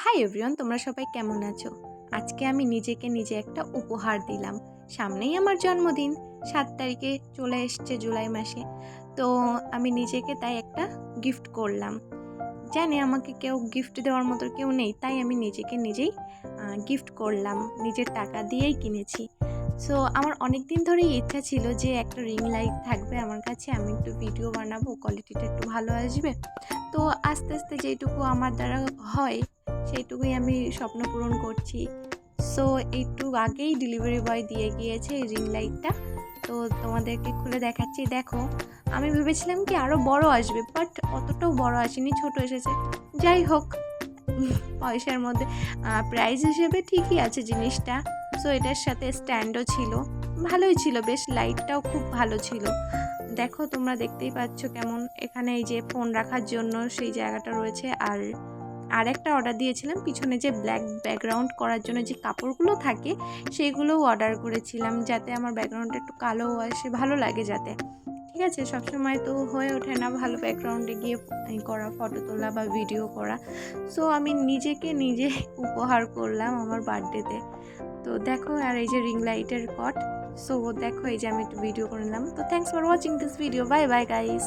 Hi everyone, তোমরা সবাই কেমন আছো? আজকে আমি নিজেকে নিজে একটা উপহার দিলাম। সামনেই আমার জন্মদিন, সাত তারিখে চলে এসছে জুলাই মাসে। তো আমি নিজেকে তাই একটা গিফট করলাম। জানি আমাকে কেউ গিফট দেওয়ার মতো কেউ নেই, তাই আমি নিজেকে নিজেই গিফট করলাম। নিজের টাকা দিয়েই কিনেছি। সো আমার অনেক দিন ধরেই ইচ্ছা ছিল যে একটা রিং লাইট থাকবে আমার কাছে, আমি একটু ভিডিও বানাবো কোয়ালিটিটা একটু ভালো আসবে। তো আস্তে আস্তে যেটুকু আমার দ্বারা হয় সেইটুকুই আমি স্বপ্ন পূরণ করছি। সো একটু আগেই ডেলিভারি বয় দিয়ে গিয়েছে এই রিং লাইটটা তো তোমাদেরকে খুলে দেখাচ্ছি। দেখো, আমি ভেবেছিলাম কি আরও বড় আসবে বাট অতটাও বড় আসেনি, ছোট এসেছে। যাই হোক, পয়সার মধ্যে প্রাইস হিসেবে ঠিকই আছে জিনিসটা। সো এটার সাথে স্ট্যান্ডও ছিল। ভালোই ছিল, বেশ লাইটটাও খুব ভালো ছিল। দেখো, তোমরা দেখতেই পাচ্ছ কেমন। এখানে এই যে ফোন রাখার জন্য সেই জায়গাটা রয়েছে। আর আর একটা অর্ডার দিয়েছিলাম। পিছনে যে ব্ল্যাক ব্যাকগ্রাউন্ড করার জন্য যে কাপড়গুলো থাকে সেইগুলোও অর্ডার করেছিলাম যাতে আমার ব্যাকগ্রাউন্ডটা একটু কালো আসে, ভালো লাগে যাতে। ঠিক আছে, সবসময় তো হয়ে ওঠে না ভালো ব্যাকগ্রাউন্ডে গিয়ে করা ফটো তোলা বা ভিডিও করা। সো আমি নিজেকে নিজে উপহার করলাম আমার বার্থডেতে তো। দেখো, আর এই যে রিং লাইটের কট সো দেখো, এই যে আমি একটু ভিডিও করে নিলাম। তো thanks for watching this video bye bye guys